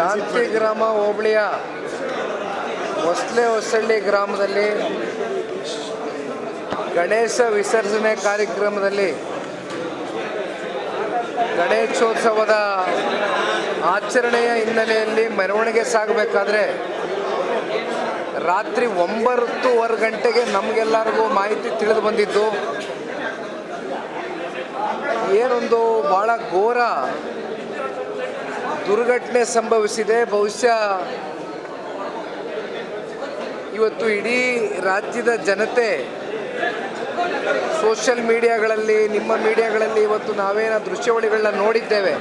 ಶಾಂತಿಗ್ರಾಮ ಹೋಬಳಿಯ ಹೊಸ್ಲೆ ಹೊಸಳ್ಳಿ ಗ್ರಾಮದಲ್ಲಿ ಗಣೇಶ ವಿಸರ್ಜನೆ ಕಾರ್ಯಕ್ರಮದಲ್ಲಿ ಗಣೇಶೋತ್ಸವದ ಆಚರಣೆಯ ಹಿನ್ನೆಲೆಯಲ್ಲಿ ಮೆರವಣಿಗೆ ಸಾಗಬೇಕಾದ್ರೆ ರಾತ್ರಿ ಒಂಬತ್ತುವರೆ ಗಂಟೆಗೆ ನಮಗೆಲ್ಲರಿಗೂ ಮಾಹಿತಿ ತಿಳಿದು ಬಂದಿದ್ದು, ಏನೊಂದು ಭಾಳ ಘೋರ ದುರ್ಘಟನೆ ಸಂಭವಿಸಿದೆ. ಬಹುಶಃ ಇವತ್ತು ಇಡೀ ರಾಜ್ಯದ ಜನತೆ ಸೋಷಿಯಲ್ ಮೀಡಿಯಾಗಳಲ್ಲಿ, ನಿಮ್ಮ ಮೀಡಿಯಾಗಳಲ್ಲಿ ಇವತ್ತು ನಾವೇನ ದೃಶ್ಯಾವಳಿಗಳನ್ನ ನೋಡಿದ್ದೇವೆ.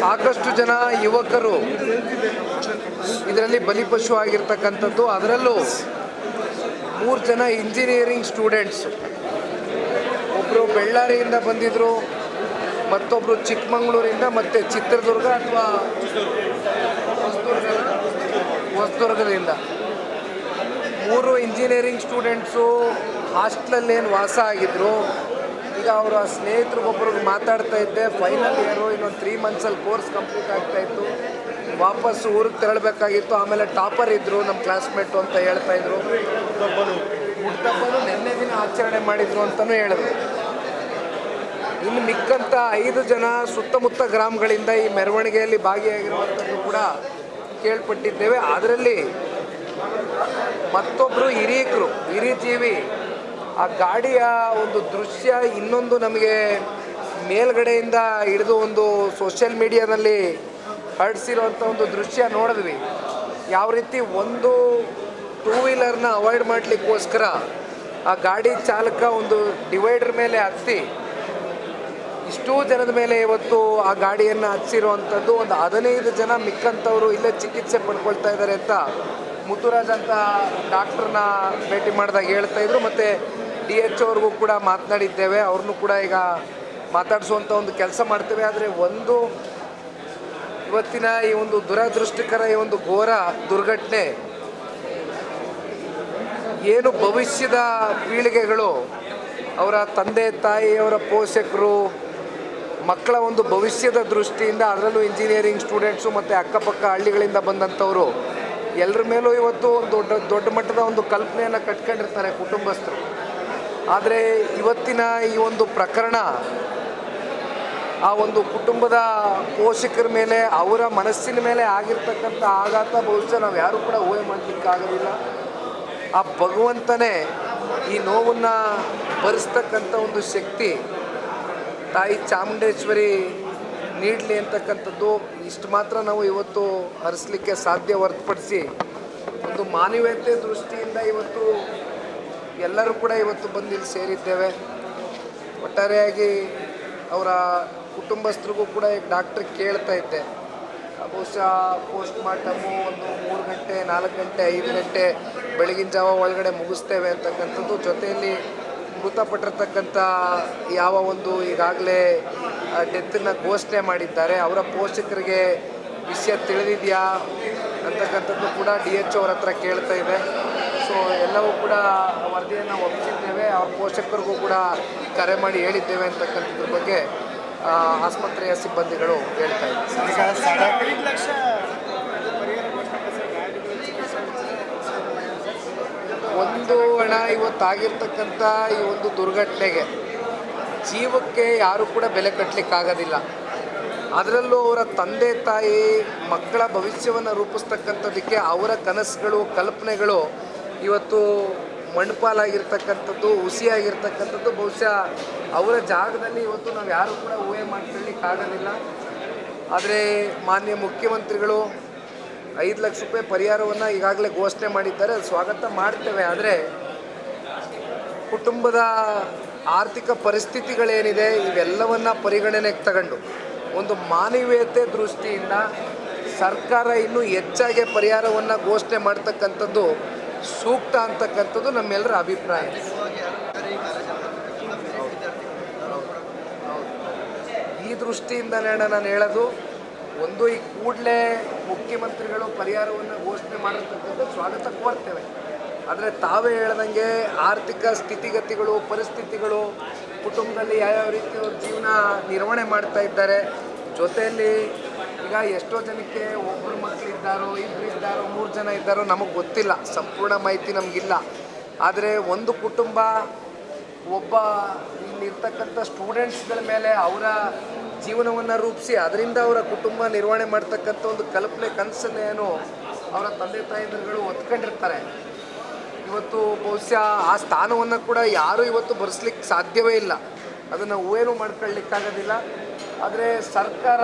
ಸಾಕಷ್ಟು ಜನ ಯುವಕರು ಇದರಲ್ಲಿ ಬಲಿಪಶು ಆಗಿರ್ತಕ್ಕಂಥದ್ದು. ಅದರಲ್ಲೂ ಮೂರು ಜನ ಇಂಜಿನಿಯರಿಂಗ್ ಸ್ಟೂಡೆಂಟ್ಸ್. ಒಬ್ಬರು ಬೆಳ್ಳಾರಿಯಿಂದ ಬಂದಿದ್ದರು ಮತ್ತೊಬ್ಬರು ಚಿಕ್ಕಮಗಳೂರಿಂದ ಮತ್ತು ಚಿತ್ರದುರ್ಗ ಅಥವಾ ಹೊಸದುರ್ಗ ಹೊಸದುರ್ಗದಿಂದ. ಮೂರು ಇಂಜಿನಿಯರಿಂಗ್ ಸ್ಟೂಡೆಂಟ್ಸು ಹಾಸ್ಟ್ಲಲ್ಲೇನು ವಾಸ ಆಗಿದ್ರು. ಈಗ ಅವರ ಸ್ನೇಹಿತರಿಗೊಬ್ಬರಿಗೆ ಮಾತಾಡ್ತಾ ಇದ್ದೆ. ಫೈನಲ್ ಇಯರು ಇನ್ನೊಂದು ತ್ರೀ ಮಂತ್ಸಲ್ಲಿ ಕೋರ್ಸ್ ಕಂಪ್ಲೀಟ್ ಆಗ್ತಾ ಇತ್ತು. ವಾಪಸ್ ಊರಿಗೆ ತೆರಳಬೇಕಾಗಿತ್ತು. ಆಮೇಲೆ ಟಾಪರ್ ಇದ್ದರು ನಮ್ಮ ಕ್ಲಾಸ್ಮೇಟು ಅಂತ ಹೇಳ್ತಾ ಇದ್ರು. ಹುಟ್ಟಬ್ಬನು ನಿನ್ನೆ ದಿನ ಆಚರಣೆ ಮಾಡಿದ್ರು ಅಂತಲೂ ಹೇಳಿದ್ರು. ಇನ್ನು ಮಿಕ್ಕಂಥ ಐದು ಜನ ಸುತ್ತಮುತ್ತ ಗ್ರಾಮಗಳಿಂದ ಈ ಮೆರವಣಿಗೆಯಲ್ಲಿ ಭಾಗಿಯಾಗಿರುವಂಥದ್ದು ಕೂಡ ಕೇಳ್ಪಟ್ಟಿದ್ದೇವೆ. ಅದರಲ್ಲಿ ಮತ್ತೊಬ್ಬರು ಹಿರೀಕರು ಹಿರಿಜೀವಿ, ಆ ಗಾಡಿಯ ಒಂದು ದೃಶ್ಯ ಇನ್ನೊಂದು ನಮಗೆ ಮೇಲ್ಗಡೆಯಿಂದ ಹಿಡಿದು ಒಂದು ಸೋಷಿಯಲ್ ಮೀಡಿಯಾದಲ್ಲಿ ಹರಡಿಸಿರುವಂಥ ಒಂದು ದೃಶ್ಯ ನೋಡಿದ್ವಿ. ಯಾವ ರೀತಿ ಒಂದು ಟೂ ವೀಲರ್ನ ಅವಾಯ್ಡ್ ಮಾಡಲಿಕ್ಕೋಸ್ಕರ ಆ ಗಾಡಿ ಚಾಲಕ ಒಂದು ಡಿವೈಡರ್ ಮೇಲೆ ಹತ್ತಿ ಇಷ್ಟೂ ಜನದ ಮೇಲೆ ಇವತ್ತು ಆ ಗಾಡಿಯನ್ನು ಹಚ್ಚಿರುವಂಥದ್ದು ಒಂದು ಹದಿನೈದು ಜನ ಮಿಕ್ಕಂಥವರು ಇಲ್ಲೇ ಚಿಕಿತ್ಸೆ ಪಡ್ಕೊಳ್ತಾ ಇದ್ದಾರೆ ಅಂತ ಮುತ್ತುರಾಜ್ ಅಂತ ಡಾಕ್ಟ್ರನ್ನ ಭೇಟಿ ಮಾಡಿದಾಗ ಹೇಳ್ತಾ ಇದ್ರು. ಮತ್ತು ಡಿ ಎಚ್ ಅವ್ರಿಗೂ ಕೂಡ ಮಾತನಾಡಿದ್ದೇವೆ. ಅವ್ರನ್ನೂ ಕೂಡ ಈಗ ಮಾತಾಡಿಸುವಂಥ ಒಂದು ಕೆಲಸ ಮಾಡ್ತೇವೆ. ಆದರೆ ಒಂದು ಇವತ್ತಿನ ಈ ಒಂದು ದುರದೃಷ್ಟಕರ ಈ ಒಂದು ಘೋರ ದುರ್ಘಟನೆ, ಏನು ಭವಿಷ್ಯದ ಪೀಳಿಗೆಗಳು ಅವರ ತಂದೆ, ತಾಯಿಯವರ ಪೋಷಕರು ಮಕ್ಕಳ ಒಂದು ಭವಿಷ್ಯದ ದೃಷ್ಟಿಯಿಂದ ಅದರಲ್ಲೂ ಇಂಜಿನಿಯರಿಂಗ್ ಸ್ಟೂಡೆಂಟ್ಸು ಮತ್ತು ಅಕ್ಕಪಕ್ಕ ಹಳ್ಳಿಗಳಿಂದ ಬಂದಂಥವರು ಎಲ್ಲರ ಮೇಲೂ ಇವತ್ತು ಒಂದು ದೊಡ್ಡ ದೊಡ್ಡ ಮಟ್ಟದ ಒಂದು ಕಲ್ಪನೆಯನ್ನು ಕಟ್ಕೊಂಡಿರ್ತಾರೆ ಕುಟುಂಬಸ್ಥರು. ಆದರೆ ಇವತ್ತಿನ ಈ ಒಂದು ಪ್ರಕರಣ, ಆ ಒಂದು ಕುಟುಂಬದ ಪೋಷಕರ ಮೇಲೆ, ಅವರ ಮನಸ್ಸಿನ ಮೇಲೆ ಆಗಿರ್ತಕ್ಕಂಥ ಆಘಾತ ಬಹುಶಃ ನಾವು ಯಾರೂ ಕೂಡ ಊಹೆ ಮಾಡಲಿಕ್ಕಾಗೋದಿಲ್ಲ. ಆ ಭಗವಂತನೇ ಈ ನೋವನ್ನು ಭರಿಸ್ತಕ್ಕಂಥ ಒಂದು ಶಕ್ತಿ ತಾಯಿ ಚಾಮುಂಡೇಶ್ವರಿ ನೀಡಲಿ ಅಂತಕ್ಕಂಥದ್ದು ಇಷ್ಟು ಮಾತ್ರ ನಾವು ಇವತ್ತು ಹರಿಸ್ಲಿಕ್ಕೆ ಸಾಧ್ಯ ಹೊರತುಪಡಿಸಿ ಒಂದು ಮಾನವೀಯತೆ ದೃಷ್ಟಿಯಿಂದ ಇವತ್ತು ಎಲ್ಲರೂ ಕೂಡ ಇವತ್ತು ಬಂದು ಇಲ್ಲಿ ಸೇರಿದ್ದೇವೆ. ಒಟ್ಟಾರೆಯಾಗಿ ಅವರ ಕುಟುಂಬಸ್ಥರಿಗೂ ಕೂಡ ಈಗ ಡಾಕ್ಟ್ರ್ ಕೇಳ್ತಾ ಇದ್ದೆ. ಬಹುಶಃ ಪೋಸ್ಟ್ ಮಾರ್ಟಮು ಒಂದು ಮೂರು ಗಂಟೆ, ನಾಲ್ಕು ಗಂಟೆ, ಐದು ಗಂಟೆ ಬೆಳಗಿನ ಜಾವ ಒಳಗಡೆ ಮುಗಿಸ್ತೇವೆ ಅಂತಕ್ಕಂಥದ್ದು. ಜೊತೆಯಲ್ಲಿ ಮೃತಪಟ್ಟಿರ್ತಕ್ಕಂಥ ಯಾವ ಒಂದು ಈಗಾಗಲೇ ಡೆತ್ತನ್ನು ಘೋಷಣೆ ಮಾಡಿದ್ದಾರೆ. ಅವರ ಪೋಷಕರಿಗೆ ವಿಷಯ ತಿಳಿದಿದೆಯಾ ಅಂತಕ್ಕಂಥದ್ದು ಕೂಡ ಡಿ ಎಚ್ ಅವ್ರ ಹತ್ರ ಕೇಳ್ತಾ ಇದೆ. ಸೊ ಎಲ್ಲವೂ ಕೂಡ ವರದಿಯನ್ನು ಒಪ್ಪಿಸಿದ್ದೇವೆ. ಅವ್ರ ಪೋಷಕರಿಗೂ ಕೂಡ ಕರೆ ಮಾಡಿ ಹೇಳಿದ್ದೇವೆ ಅಂತಕ್ಕಂಥದ್ರ ಬಗ್ಗೆ ಆಸ್ಪತ್ರೆಯ ಸಿಬ್ಬಂದಿಗಳು ಹೇಳ್ತಾ ಇದ್ದಾರೆ ಈಗ ಸಡ ಐದು ಲಕ್ಷ ಪರಿಹಾರ ಕೊಟ್ಟಂತೆ ಸರ್ ಗಾಡಿಗಳು ಚಿಕಿತ್ಸೆ ಹಣ ಇವತ್ತಾಗಿರ್ತಕ್ಕಂಥ ಈ ಒಂದು ದುರ್ಘಟನೆಗೆ ಜೀವಕ್ಕೆ ಯಾರೂ ಕೂಡ ಬೆಲೆ ಕಟ್ಟಲಿಕ್ಕಾಗೋದಿಲ್ಲ ಅದರಲ್ಲೂ ಅವರ ತಂದೆ ತಾಯಿ, ಮಕ್ಕಳ ಭವಿಷ್ಯವನ್ನು ರೂಪಿಸ್ತಕ್ಕಂಥದ್ದಕ್ಕೆ ಅವರ ಕನಸುಗಳು, ಕಲ್ಪನೆಗಳು ಇವತ್ತು ಮಣ್ಪಾಲಾಗಿರ್ತಕ್ಕಂಥದ್ದು, ಹುಸಿಯಾಗಿರ್ತಕ್ಕಂಥದ್ದು, ಬಹುಶಃ ಅವರ ಜಾಗದಲ್ಲಿ ಇವತ್ತು ನಾವು ಯಾರು ಕೂಡ ಊಹೆ ಮಾಡ್ಕೊಳ್ಳಿಕ್ಕಾಗೋದಿಲ್ಲ. ಆದರೆ ಮಾನ್ಯ ಮುಖ್ಯಮಂತ್ರಿಗಳು ಐದು ಲಕ್ಷ ರೂಪಾಯಿ ಪರಿಹಾರವನ್ನು ಈಗಾಗಲೇ ಘೋಷಣೆ ಮಾಡಿದ್ದಾರೆ. ಸ್ವಾಗತ ಮಾಡ್ತೇವೆ. ಆದರೆ ಕುಟುಂಬದ ಆರ್ಥಿಕ ಪರಿಸ್ಥಿತಿಗಳೇನಿದೆ, ಇವೆಲ್ಲವನ್ನು ಪರಿಗಣನೆಗೆ ತಗೊಂಡು ಒಂದು ಮಾನವೀಯತೆ ದೃಷ್ಟಿಯಿಂದ ಸರ್ಕಾರ ಇನ್ನೂ ಹೆಚ್ಚಾಗಿ ಪರಿಹಾರವನ್ನು ಘೋಷಣೆ ಮಾಡ್ತಕ್ಕಂಥದ್ದು ಸೂಕ್ತ ಅಂತಕ್ಕಂಥದ್ದು ನಮ್ಮೆಲ್ಲರ ಅಭಿಪ್ರಾಯ. ಈ ದೃಷ್ಟಿಯಿಂದಲೇ ನಾನು ಹೇಳೋದು, ಒಂದು ಈ ಕೂಡಲೇ ಮುಖ್ಯಮಂತ್ರಿಗಳು ಪರಿಹಾರವನ್ನು ಘೋಷಣೆ ಮಾಡಿರ್ತಕ್ಕಂಥ ಸ್ವಾಗತ ಕೋರ್ತೇವೆ ಆದರೆ ತಾವೇ ಹೇಳ್ದಂಗೆ ಆರ್ಥಿಕ ಸ್ಥಿತಿಗತಿಗಳು, ಪರಿಸ್ಥಿತಿಗಳು, ಕುಟುಂಬದಲ್ಲಿ ಯಾವ್ಯಾವ ರೀತಿ ಅವ್ರ ಜೀವನ ನಿರ್ವಹಣೆ ಮಾಡ್ತಾ ಇದ್ದಾರೆ. ಜೊತೆಯಲ್ಲಿ ಈಗ ಎಷ್ಟೋ ಜನಕ್ಕೆ ಒಬ್ಬರು ಮಕ್ಕಳಿದ್ದಾರೋ ಇಬ್ಬರು ಇದ್ದಾರೋ, ಮೂರು ಜನ ಇದ್ದಾರೋ ನಮಗೆ ಗೊತ್ತಿಲ್ಲ. ಸಂಪೂರ್ಣ ಮಾಹಿತಿ ನಮಗಿಲ್ಲ. ಆದರೆ ಒಂದು ಕುಟುಂಬ ಒಬ್ಬ ಇಲ್ಲಿರ್ತಕ್ಕಂಥ ಸ್ಟೂಡೆಂಟ್ಸ್ಗಳ ಮೇಲೆ ಅವರ ಜೀವನವನ್ನು ರೂಪಿಸಿ, ಅದರಿಂದ ಅವರ ಕುಟುಂಬ ನಿರ್ವಹಣೆ ಮಾಡ್ತಕ್ಕಂಥ ಒಂದು ಕಲ್ಪನೆ, ಕನಸನ್ನೇನು ಅವರ ತಂದೆ ತಾಯಿಗಳು ಒತ್ಕೊಂಡಿರ್ತಾರೆ. ಇವತ್ತು ಬಹುಶಃ ಆ ಸ್ಥಾನವನ್ನು ಕೂಡ ಯಾರೂ ಇವತ್ತು ಬರೆಸ್ಲಿಕ್ಕೆ ಸಾಧ್ಯವೇ ಇಲ್ಲ. ಅದನ್ನು ಊಹೆನೂ ಮಾಡ್ಕೊಳ್ಳಿಕ್ಕಾಗೋದಿಲ್ಲ. ಆದರೆ ಸರ್ಕಾರ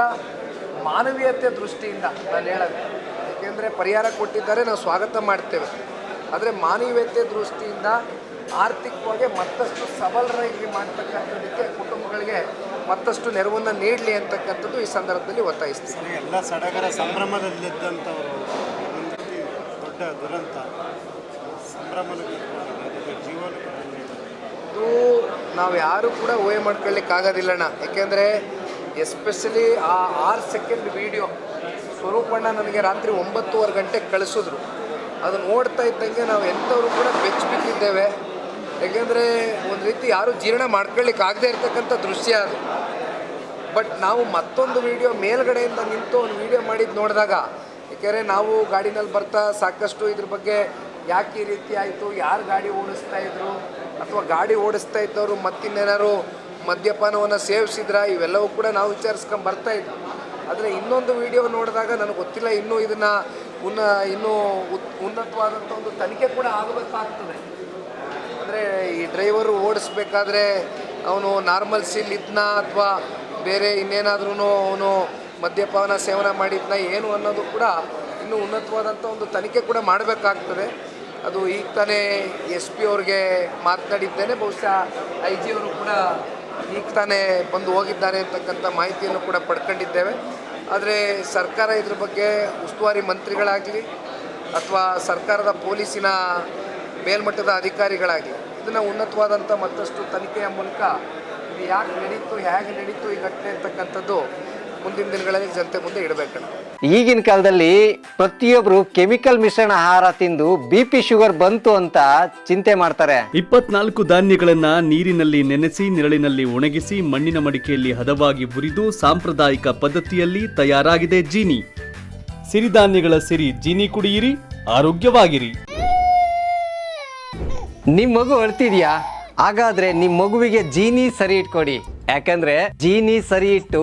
ಮಾನವೀಯತೆ ದೃಷ್ಟಿಯಿಂದ ನಾನು ಹೇಳೋದು ಏಕೆಂದರೆ ಪರಿಹಾರ ಕೊಟ್ಟಿದ್ದಾರೆ, ನಾವು ಸ್ವಾಗತ ಮಾಡ್ತೇವೆ. ಆದರೆ ಮಾನವೀಯತೆ ದೃಷ್ಟಿಯಿಂದ ಆರ್ಥಿಕವಾಗಿ ಮತ್ತಷ್ಟು ಸಬಲರಾಗಿ ಮಾಡ್ತಕ್ಕಂಥದ್ದಕ್ಕೆ ಕುಟುಂಬಗಳಿಗೆ ಮತ್ತಷ್ಟು ನೆರವನ್ನು ನೀಡಲಿ ಅಂತಕ್ಕಂಥದ್ದು ಈ ಸಂದರ್ಭದಲ್ಲಿ ಒತ್ತಾಯಿಸ್ತೀನಿ. ಎಲ್ಲ ಸಡಗರ ಸಂಭ್ರಮದಲ್ಲಿದ್ದಂಥವರು ದೊಡ್ಡ ದುರಂತ. ಇದು ನಾವು ಯಾರು ಕೂಡ ಊಹೆ ಮಾಡ್ಕೊಳ್ಳಿಕ್ಕಾಗೋದಿಲ್ಲಣ್ಣ. ಯಾಕೆಂದರೆ ಎಸ್ಪೆಷಲಿ ಆ ಆರು ಸೆಕೆಂಡ್ ವಿಡಿಯೋ ಸ್ವರೂಪಣ್ಣ ನನಗೆ ರಾತ್ರಿ ಒಂಬತ್ತುವರೆ ಗಂಟೆಗೆ ಕಳಿಸಿದ್ರು. ಅದು ನೋಡ್ತಾ ಇದ್ದಂಗೆ ನಾವು ಎಂಥವ್ರು ಕೂಡ ಬೆಚ್ಚಿ ಬಿದ್ದಿದ್ದೇವೆ ಯಾಕೆಂದರೆ ಒಂದು ರೀತಿ ಯಾರು ಜೀರ್ಣ ಮಾಡ್ಕೊಳ್ಳಿಕ್ಕೆ ಆಗದೆ ಇರ್ತಕ್ಕಂಥ ದೃಶ್ಯ ಅದು. ಬಟ್ ನಾವು ಮತ್ತೊಂದು ವಿಡಿಯೋ ಮೇಲ್ಗಡೆಯಿಂದ ನಿಂತು ಒಂದು ವಿಡಿಯೋ ಮಾಡಿದ್ದು ನೋಡಿದಾಗ, ಏಕೆಂದರೆ ನಾವು ಗಾಡಿನಲ್ಲಿ ಬರ್ತಾ ಸಾಕಷ್ಟು ಇದ್ರ ಬಗ್ಗೆ ಯಾಕೆ ಈ ರೀತಿ ಆಯಿತು ಯಾರು ಗಾಡಿ ಓಡಿಸ್ತಾ ಇದ್ರು? ಅಥವಾ ಗಾಡಿ ಓಡಿಸ್ತಾ ಇದ್ದವರು ಮತ್ತಿನ್ನೇನಾದ್ರು ಮದ್ಯಪಾನವನ್ನು ಸೇವಿಸಿದ್ರ? ಇವೆಲ್ಲವೂ ಕೂಡ ನಾವು ವಿಚಾರಿಸ್ಕೊಂಡು ಬರ್ತಾ ಇದ್ವಿ. ಆದರೆ ಇನ್ನೊಂದು ವಿಡಿಯೋ ನೋಡಿದಾಗ ನನಗೆ ಗೊತ್ತಿಲ್ಲ, ಇನ್ನೂ ಇದನ್ನು ಉನ್ನ, ಇನ್ನೂ ಉತ್ ಉನ್ನತವಾದಂಥ ಒಂದು ತನಿಖೆ ಕೂಡ ಆಗಬೇಕಾಗ್ತದೆ. ಅಂದರೆ ಈ ಡ್ರೈವರು ಓಡಿಸ್ಬೇಕಾದ್ರೆ ಅವನು ನಾರ್ಮಲ್ ಸೀಲ್ ಇದ್ನ ಅಥವಾ ಬೇರೆ ಇನ್ನೇನಾದ್ರೂ ಅವನು ಮದ್ಯಪಾನ ಸೇವನೆ ಮಾಡಿದ್ನ ಏನು ಅನ್ನೋದು ಕೂಡ ಇನ್ನೂ ಉನ್ನತವಾದಂಥ ಒಂದು ತನಿಖೆ ಕೂಡ ಮಾಡಬೇಕಾಗ್ತದೆ. ಅದು ಈಗ ತಾನೇ ಎಸ್ ಪಿ ಅವ್ರಿಗೆ ಮಾತನಾಡಿದ್ದೇನೆ, ಬಹುಶಃ ಐ ಜಿ ಅವರು ಕೂಡ ಈಗ ತಾನೇ ಬಂದು ಹೋಗಿದ್ದಾರೆ ಅಂತಕ್ಕಂಥ ಮಾಹಿತಿಯನ್ನು ಕೂಡ ಪಡ್ಕೊಂಡಿದ್ದೇವೆ. ಆದರೆ ಸರ್ಕಾರ ಇದ್ರ ಬಗ್ಗೆ ಉಸ್ತುವಾರಿ ಮಂತ್ರಿಗಳಾಗಲಿ ಅಥವಾ ಸರ್ಕಾರದ ಪೊಲೀಸಿನ ಮೇಲ್ಮಟ್ಟದ ಅಧಿಕಾರಿಗಳಾಗಲಿ, ಇದನ್ನು ಉನ್ನತವಾದಂಥ ಮತ್ತಷ್ಟು ತನಿಖೆಯ ಮೂಲಕ ಇದು ಯಾಕೆ ನಡೀತು ಹೇಗೆ ನಡೀತು ಈ ಘಟನೆ ಅಂತಕ್ಕಂಥದ್ದು ಮುಂದಿನ ದಿನಗಳಲ್ಲಿ ಜನತೆ ಮುಂದೆ ಇಡಬೇಕು. ಈಗಿನ ಕಾಲದಲ್ಲಿ ಪ್ರತಿಯೊಬ್ರು ಕೆಮಿಕಲ್ ಮಿಶ್ರಣ ಆಹಾರ ತಿಂದು ಬಿ ಪಿ ಶುಗರ್ ಬಂತು ಅಂತ ಚಿಂತೆ ಮಾಡ್ತಾರೆ. ಇಪ್ಪತ್ನಾಲ್ಕು ಧಾನ್ಯಗಳನ್ನ ನೀರಿನಲ್ಲಿ ನೆನೆಸಿ ನೆರಳಿನಲ್ಲಿ ಒಣಗಿಸಿ ಮಣ್ಣಿನ ಮಡಿಕೆಯಲ್ಲಿ ಹದವಾಗಿ ಹುರಿದು ಸಾಂಪ್ರದಾಯಿಕ ಪದ್ಧತಿಯಲ್ಲಿ ತಯಾರಾಗಿದೆ ಜೀನಿ. ಸಿರಿಧಾನ್ಯಗಳ ಸಿರಿ ಜೀನಿ ಕುಡಿಯಿರಿ ಆರೋಗ್ಯವಾಗಿರಿ. ನಿಮ್ ಮಗು ಅಳ್ತಿದ್ಯಾ? ಹಾಗಾದ್ರೆ ನಿಮ್ ಮಗುವಿಗೆ ಜೀನಿ ಸರಿ ಇಟ್ಕೊಡಿ. ಯಾಕಂದ್ರೆ ಜೀನಿ ಸರಿ ಇಟ್ಟು